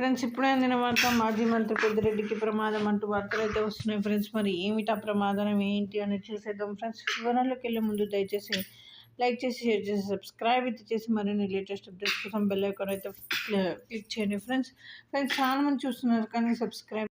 Friends ఇప్పుడే అందిన వార్త మాజీ మంత్రి పెద్దిరెడ్డికి ప్రమాదం అంటూ వార్తలు అయితే వస్తున్నాయి ఫ్రెండ్స్. మరి ఏమిటా ప్రమాదం ఏంటి అని చూసేద్దాం ఫ్రెండ్స్. వివరాల్లోకి వెళ్ళే ముందు దయచేసి లైక్ చేసి షేర్ చేసి సబ్స్క్రైబ్ అయితే చేసి మరిన్ని లేటెస్ట్ అప్డేట్స్ కోసం బెల్ ఐకాన్ అయితే క్లిక్ చేయండి ఫ్రెండ్స్. ఫ్రెండ్స్ చాలా మంది చూస్తున్నారు కానీ సబ్స్క్రైబ్